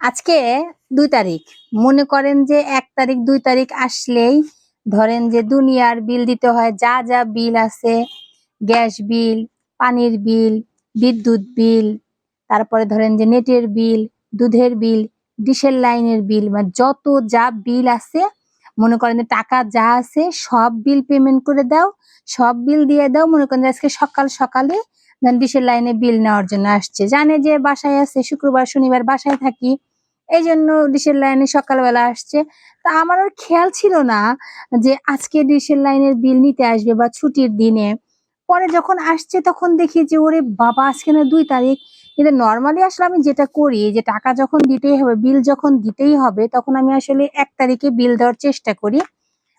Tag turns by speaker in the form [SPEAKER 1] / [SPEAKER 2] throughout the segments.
[SPEAKER 1] আজকে দুই তারিখ। মনে করেন যে এক তারিখ, দুই তারিখ আসলেই ধরেন যে দুনিয়ার বিল দিতে হয়, যা যা বিল আছে, গ্যাস বিল, পানির বিল, বিদ্যুৎ বিল, তারপরে ধরেন যে নেটের বিল, দুধের বিল ডিশের লাইনের বিল মানে যত যা বিল আছে, মনে করেন টাকা যা আছে সব বিল পেমেন্ট করে দাও, সব বিল দিয়ে দাও, মনে করেন আজকে সকাল সকালে ডিশের লাইনে বিল নেওয়ার জন্য আসছে। জানে যে বাসায় আছে, শুক্রবার, শনিবার বাসায় থাকি এই জন্য ডিশের লাইনে সকালবেলা আসছে। তা আমার আর খেয়াল ছিল না যে আজকে ডিশের লাইনের বিল নিতে আসবে বা ছুটির দিনে। পরে যখন আসছে তখন দেখি যে, ওরে বাবা, আজকে না দুই তারিখ। কিন্তু নর্মালি আসলে আমি যেটা করি, যে টাকা যখন দিতেই হবে, বিল যখন দিতেই হবে, তখন আমি আসলে এক তারিখে বিল দেওয়ার চেষ্টা করি।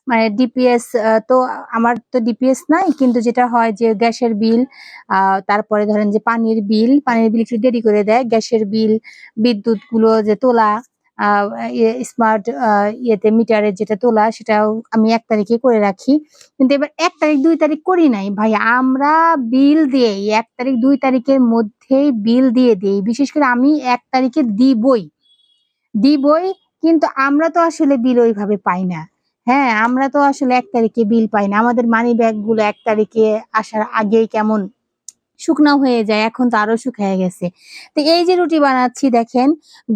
[SPEAKER 1] মানে ডিপিএস তো আমার তো ডিপিএস নাই, কিন্তু যেটা হয় যে গ্যাসের বিল তারপরে ধরেন যে পানির বিল পানির বিল একটু দেরি করে দেয়, গ্যাসের বিল বিদ্যুৎ গুলো যে তোলা স্মার্ট ইয়েতে মিটারের যেটা তোলা, সেটাও আমি এক তারিখে করে রাখি। কিন্তু এবার এক তারিখ, দুই তারিখ করি নাই। ভাই, আমরা বিল দিই এক তারিখ, দুই তারিখের মধ্যেই বিল দিয়ে দিই। বিশেষ করে আমি এক তারিখে দিবই। দিবই, কিন্তু আমরা তো আসলে বিল ওইভাবে পাই না। হ্যাঁ আমরা তো আসলে এক তারিখে বিল পাই না। আমাদের মানি ব্যাগগুলো এক তারিখে আসার আগেই কেমন শুকনা হয়ে যায়, এখন তো আরও শুকিয়ে গেছে। তো এই যে রুটি বানাচ্ছি, দেখেন,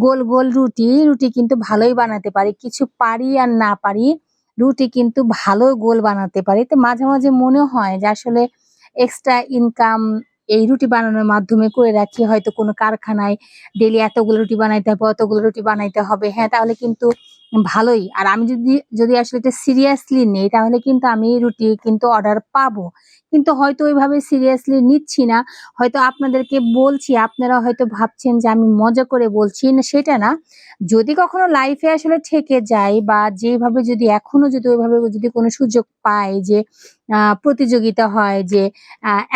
[SPEAKER 1] গোল গোল রুটি রুটি কিন্তু ভালোই বানাতে পারি। কিছু পারি আর না পারি, রুটি কিন্তু ভালো গোল বানাতে পারি। তো মাঝে মাঝে মনে হয় যে আসলে এক্সট্রা ইনকাম এই রুটি বানানোর মাধ্যমে করে রাখি। হয়তো কোনো কারখানায় ডেলি এতগুলো রুটি বানাইতে হবে, অতগুলো রুটি বানাইতে হবে। হ্যাঁ তাহলে কিন্তু ভালোই। আর আমি যদি যদি আসলে এটা সিরিয়াসলি নেই, তাহলে কিন্তু আমি রুটি কিন্তু অর্ডার পাবো। কিন্তু হয়তো ওইভাবে সিরিয়াসলি নিচ্ছি না। হয়তো আপনাদেরকে বলছি, আপনারা হয়তো ভাবছেন যে আমি মজা করে বলছি, না সেটা না। যদি কখনো লাইফে আসলে ঠেকে যাই বা যেভাবে যদি এখনও যদি ওইভাবে যদি কোনো সুযোগ পাই যে প্রতিযোগিতা হয় যে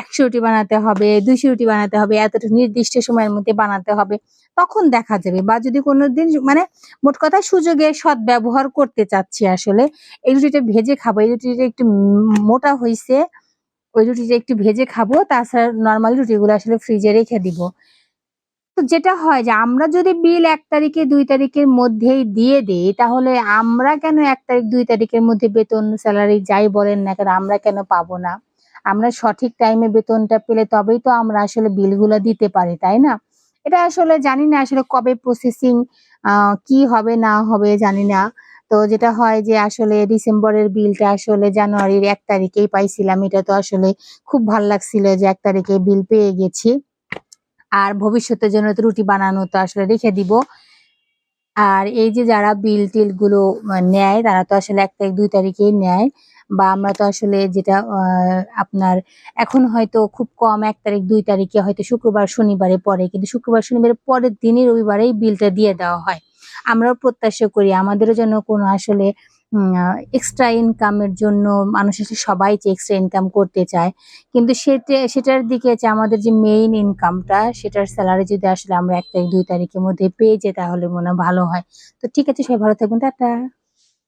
[SPEAKER 1] একশো রুটি বানাতে হবে, দুইশো রুটি বানাতে হবে, এতটা নির্দিষ্ট সময়ের মধ্যে বানাতে হবে, তখন দেখা যাবে। বা যদি কোনো দিন মানে মোট কথা সুযোগে সৎ ব্যবহার করতে চাচ্ছি আসলে। এই রুটিটা ভেজে খাব। এই রুটিটা একটু মোটা হয়েছে ওই রুটিটা একটু ভেজে খাব। তাছাড়া নর্মাল রুটিগুলো আসলে ফ্রিজে রেখে দিব। তো যেটা হয় যে, আমরা যদি বিল এক তারিখে, দুই তারিখের মধ্যেই দিয়ে দিই, তাহলে আমরা কেন এক তারিখ, দুই তারিখের মধ্যে বেতন স্যালারি যাই বলেন না কেন, আমরা কেন পাবো না? আমরা সঠিক টাইমে বেতনটা পেলে তবেই তো আমরা আসলে বিলগুলো দিতে পারি, তাই না? এটা আসলে জানি না আসলে কবে প্রসেসিং কি হবে না হবে জানি না। তো যেটা হয় যে আসলে ডিসেম্বরের বিলটা আসলে জানুয়ারির এক তারিখেই পাইছিলাম। এটা তো আসলে খুব ভালো লাগছিল যে এক তারিখে বিল পেয়ে গেছি। আর ভবিষ্যতের জন্য তো রুটি বানানো তো আসলে রেখে দিব। আর এই যে যারা বিল টিলগুলো নেয়, তারা তো আসলে এক তারিখ, দুই তারিখেই নেয়। বা আমরা তো আসলে যেটা আপনার এখন হয়তো খুব কম এক তারিখ, দুই তারিখে হয়তো শুক্রবার শনিবারে পরে কিন্তু শুক্রবার শনিবারের পরের দিনই রবিবারেই বিলটা দিয়ে দেওয়া হয়। আমরাও প্রত্যাশা করি, আমাদেরও যেন কোনো আসলে এক্সট্রা ইনকামের জন্য মানুষ আসলে সবাই যে এক্সট্রা ইনকাম করতে চায়, কিন্তু সেটা, সেটার দিকে যে আমাদের যে মেইন ইনকামটা সেটার স্যালারি যদি আসলে আমরা এক তারিখ, দুই তারিখের মধ্যে পেয়ে যাই, তাহলে মনে ভালো হয়। তো ঠিক আছে, সবাই ভালো থাকবেন, টাটা।